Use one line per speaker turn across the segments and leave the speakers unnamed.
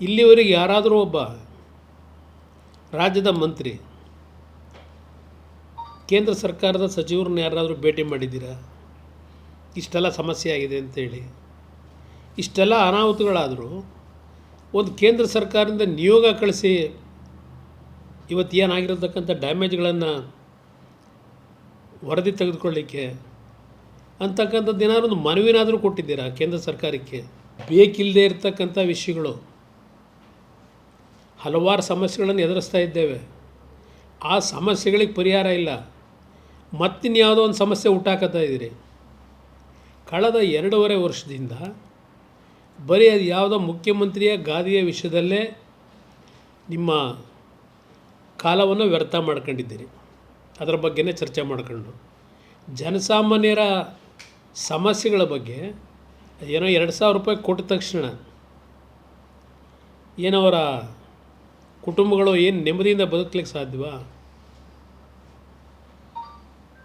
ಇಲ್ಲಿವರೆಗೆ ಯಾರಾದರೂ ಒಬ್ಬ ರಾಜ್ಯದ ಮಂತ್ರಿ, ಕೇಂದ್ರ ಸರ್ಕಾರದ ಸಚಿವರನ್ನ ಯಾರಾದರೂ ಭೇಟಿ ಮಾಡಿದ್ದೀರಾ? ಇಷ್ಟೆಲ್ಲ ಸಮಸ್ಯೆ ಆಗಿದೆ ಅಂತೇಳಿ. ಇಷ್ಟೆಲ್ಲ ಅನಾಹುತಗಳಾದರೂ ಒಂದು ಕೇಂದ್ರ ಸರ್ಕಾರದಿಂದ ನಿಯೋಗ ಕಳಿಸಿ ಇವತ್ತು ಏನಾಗಿರತಕ್ಕಂಥ ಡ್ಯಾಮೇಜ್ಗಳನ್ನು ವರದಿ ತೆಗೆದುಕೊಳ್ಳಿಕ್ಕೆ ಅಂತಕ್ಕಂಥದ್ದು ಏನಾದರೂ ಒಂದು ಮನವಿನಾದರೂ ಕೊಟ್ಟಿದ್ದೀರಾ ಕೇಂದ್ರ ಸರ್ಕಾರಕ್ಕೆ? ಬೇಕಿಲ್ಲದೆ ಇರತಕ್ಕಂಥ ವಿಷಯಗಳು. ಹಲವಾರು ಸಮಸ್ಯೆಗಳನ್ನು ಎದುರಿಸ್ತಾ ಇದ್ದೇವೆ. ಆ ಸಮಸ್ಯೆಗಳಿಗೆ ಪರಿಹಾರ ಇಲ್ಲ. ಮತ್ತಿನ್ಯಾವುದೋ ಒಂದು ಸಮಸ್ಯೆ ಹುಟ್ಟಾಕತ್ತಾ ಇದ್ದೀರಿ. ಕಳೆದ ಎರಡೂವರೆ ವರ್ಷದಿಂದ ಬರೀ ಅದು ಯಾವುದೋ ಮುಖ್ಯಮಂತ್ರಿಯ ಗಾದಿಯ ವಿಷಯದಲ್ಲೇ ನಿಮ್ಮ ಕಾಲವನ್ನು ವ್ಯರ್ಥ ಮಾಡ್ಕೊಂಡಿದ್ದೀರಿ. ಅದರ ಬಗ್ಗೆನೇ ಚರ್ಚೆ ಮಾಡಿಕೊಂಡು. ಜನಸಾಮಾನ್ಯರ ಸಮಸ್ಯೆಗಳ ಬಗ್ಗೆ ಏನೋ ಎರಡು ಸಾವಿರ ರೂಪಾಯಿ ಕೊಟ್ಟ ತಕ್ಷಣ ಏನವರ ಕುಟುಂಬಗಳು ಏನು ನೆಮ್ಮದಿಯಿಂದ ಬದುಕಲಿಕ್ಕೆ ಸಾಧ್ಯವಾ?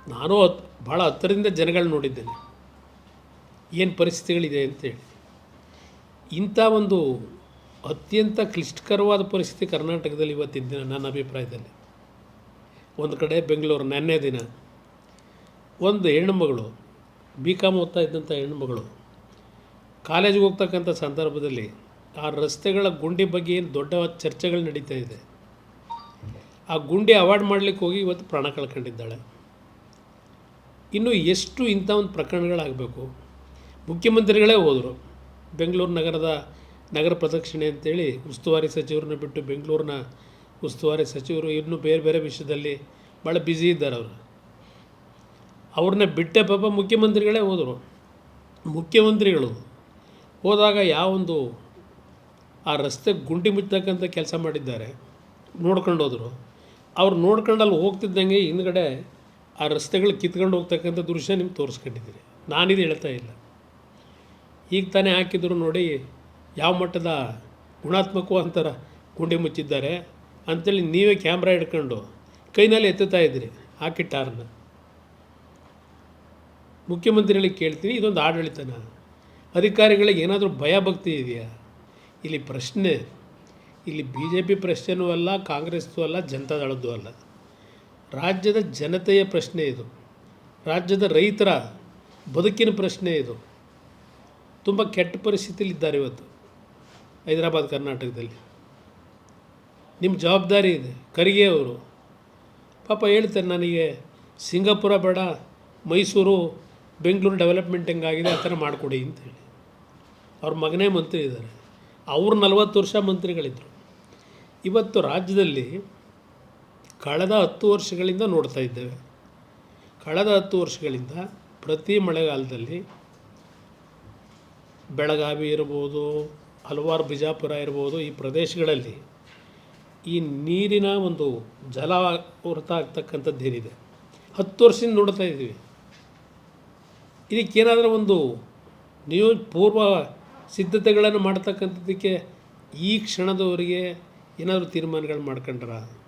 ನಾನು ಭಾಳ ಹತ್ತಿರದಿಂದ ಜನಗಳು ನೋಡಿದ್ದೇನೆ. ಏನು ಪರಿಸ್ಥಿತಿಗಳಿದೆ ಅಂತೇಳಿ. ಇಂಥ ಒಂದು ಅತ್ಯಂತ ಕ್ಲಿಷ್ಟಕರವಾದ ಪರಿಸ್ಥಿತಿ ಕರ್ನಾಟಕದಲ್ಲಿ ಇವತ್ತಿನ ನನ್ನ ಅಭಿಪ್ರಾಯದಲ್ಲಿ. ಒಂದು ಕಡೆ ಬೆಂಗಳೂರು ನೆನ್ನೆ ದಿನ ಒಂದು ಹೆಣ್ಣುಮಗಳು, ಬಿ ಕಾಮ್ ಓದ್ತಾ ಇದ್ದಂಥ ಹೆಣ್ಣುಮಗಳು, ಕಾಲೇಜಿಗೆ ಹೋಗ್ತಕ್ಕಂಥ ಸಂದರ್ಭದಲ್ಲಿ ಆ ರಸ್ತೆಗಳ ಗುಂಡಿ ಬಗ್ಗೆ ಏನು ದೊಡ್ಡ ಚರ್ಚೆಗಳು ನಡೀತಾ ಇದೆ. ಆ ಗುಂಡಿ ಅವಾಯ್ಡ್ ಮಾಡಲಿಕ್ಕೆ ಹೋಗಿ ಇವತ್ತು ಪ್ರಾಣ ಕಳ್ಕೊಂಡಿದ್ದಾಳೆ. ಇನ್ನು ಎಷ್ಟು ಇಂಥ ಒಂದು ಪ್ರಕರಣಗಳಾಗಬೇಕು? ಮುಖ್ಯಮಂತ್ರಿಗಳೇ ಹೋದರು. ಬೆಂಗಳೂರು ನಗರದ ನಗರ ಪ್ರದಕ್ಷಿಣೆ ಅಂತೇಳಿ ಉಸ್ತುವಾರಿ ಸಚಿವರನ್ನ ಬಿಟ್ಟು ಬೆಂಗಳೂರಿನ ಉಸ್ತುವಾರಿ ಸಚಿವರು ಇನ್ನೂ ಬೇರೆ ಬೇರೆ ವಿಷಯದಲ್ಲಿ ಭಾಳ ಬ್ಯುಸಿ ಇದ್ದಾರೆ ಅವರು. ಅವ್ರನ್ನ ಬಿಟ್ಟೆ ಪಾಪ ಮುಖ್ಯಮಂತ್ರಿಗಳೇ ಹೋದರು. ಮುಖ್ಯಮಂತ್ರಿಗಳು ಹೋದಾಗ ಯಾವೊಂದು ಆ ರಸ್ತೆ ಗುಂಡಿ ಮುಚ್ಚತಕ್ಕಂಥ ಕೆಲಸ ಮಾಡಿದ್ದಾರೆ. ನೋಡ್ಕೊಂಡು ಹೋದರು ಅವ್ರು ನೋಡ್ಕೊಂಡು ಅಲ್ಲಿ ಹೋಗ್ತಿದ್ದಂಗೆ ಹಿಂದ್ಗಡೆ ಆ ರಸ್ತೆಗಳು ಕಿತ್ಕೊಂಡು ಹೋಗ್ತಕ್ಕಂಥ ದೃಶ್ಯ ನಿಮ್ಗೆ ತೋರಿಸ್ಕೊಂಡಿದ್ದೀರಿ ನಾನಿದು ಹೇಳ್ತಾ ಇಲ್ಲ. ಈಗ ತಾನೇ ಹಾಕಿದ್ರು ನೋಡಿ ಯಾವ ಮಟ್ಟದ ಗುಣಾತ್ಮಕವಂತರ ಗುಂಡಿ ಮುಚ್ಚಿದ್ದಾರೆ ಅಂಥೇಳಿ ನೀವೇ ಕ್ಯಾಮ್ರಾ ಹಿಡ್ಕೊಂಡು ಕೈನಲ್ಲಿ ಎತ್ತುತ್ತಾ ಇದ್ದೀರಿ ಹಾಕಿಟ್ಟಾರನ್ನ ಮುಖ್ಯಮಂತ್ರಿಗಳಿಗೆ ಕೇಳ್ತೀನಿ, ಇದೊಂದು ಆಡಳಿತನ. ಅಧಿಕಾರಿಗಳಿಗೆ ಏನಾದರೂ ಭಯ ಭಕ್ತಿ ಇದೆಯಾ? ಇಲ್ಲಿ ಪ್ರಶ್ನೆ, ಇಲ್ಲಿ ಬಿ ಜೆ ಪಿ ಪ್ರಶ್ನೆನೂ ಅಲ್ಲ ಕಾಂಗ್ರೆಸ್ದು ಅಲ್ಲ, ಜನತಾದಳದ್ದು ಅಲ್ಲ. ರಾಜ್ಯದ ಜನತೆಯ ಪ್ರಶ್ನೆ ಇದು. ರಾಜ್ಯದ ರೈತರ ಬದುಕಿನ ಪ್ರಶ್ನೆ ಇದು. ತುಂಬ ಕೆಟ್ಟ ಪರಿಸ್ಥಿತಿಲಿದ್ದಾರೆ ಇವತ್ತು ಹೈದರಾಬಾದ್, ಕರ್ನಾಟಕದಲ್ಲಿ. ನಿಮ್ಮ ಜವಾಬ್ದಾರಿ ಇದೆ. ಖರ್ಗೆ ಅವರು, ಪಾಪ ಹೇಳ್ತಾರೆ ನನಗೆ, ಸಿಂಗಾಪುರ ಬೇಡ, ಮೈಸೂರು, ಬೆಂಗಳೂರು ಡೆವಲಪ್ಮೆಂಟ್ ಹೆಂಗಾಗಿದೆ ಆ ಥರ ಮಾಡಿಕೊಡಿ ಅಂತೇಳಿ ಅವ್ರ ಮಗನೇ ಮಂತ್ರಿ ಇದ್ದಾರೆ. ಅವ್ರು ನಲವತ್ತು ವರ್ಷ ಮಂತ್ರಿಗಳಿದ್ದರು ಇವತ್ತು ರಾಜ್ಯದಲ್ಲಿ ಕಳೆದ ಹತ್ತು ವರ್ಷಗಳಿಂದ ನೋಡ್ತಾ ಇದ್ದೇವೆ. ಕಳೆದ ಹತ್ತು ವರ್ಷಗಳಿಂದ ಪ್ರತಿ ಮಳೆಗಾಲದಲ್ಲಿ ಬೆಳಗಾವಿ ಇರ್ಬೋದು, ಹಲವಾರು ಬಿಜಾಪುರ ಇರ್ಬೋದು, ಈ ಪ್ರದೇಶಗಳಲ್ಲಿ ಈ ನೀರಿನ ಒಂದು ಜಲ ಹೊರತ ಆಗ್ತಕ್ಕಂಥದ್ದು ಏನಿದೆ? ಹತ್ತು ವರ್ಷದಿಂದ ನೋಡ್ತಾ ಇದ್ದೀವಿ. ಇದಕ್ಕೇನಾದರೂ ಒಂದು ನಿಯೋ ಪೂರ್ವ ಸಿದ್ಧತೆಗಳನ್ನು ಮಾಡ್ತಕ್ಕಂಥದ್ದಕ್ಕೆ ಈ ಕ್ಷಣದವರಿಗೆ ಏನಾದರೂ ತೀರ್ಮಾನಗಳು ಮಾಡ್ಕೊಂಡ್ರ?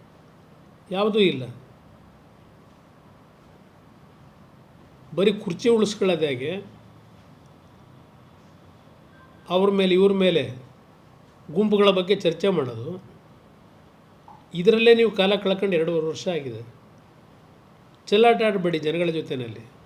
ಯಾವುದೂ ಇಲ್ಲ. ಬರೀ ಕುರ್ಚಿ ಉಳಿಸ್ಕೊಳ್ಳೋದೇ ಹಾಗೆ. ಅವ್ರ ಮೇಲೆ, ಇವ್ರ ಮೇಲೆ ಗುಂಪುಗಳ ಬಗ್ಗೆ ಚರ್ಚೆ ಮಾಡೋದು. ಇದರಲ್ಲೇ ನೀವು ಕಾಲ ಕಳ್ಕೊಂಡು ಎರಡೂವರೆ ವರ್ಷ ಆಗಿದೆ. ಚೆಲ್ಲಾಟ ಆಡಬೇಡಿ ಜನಗಳ ಜೊತೆಯಲ್ಲಿ.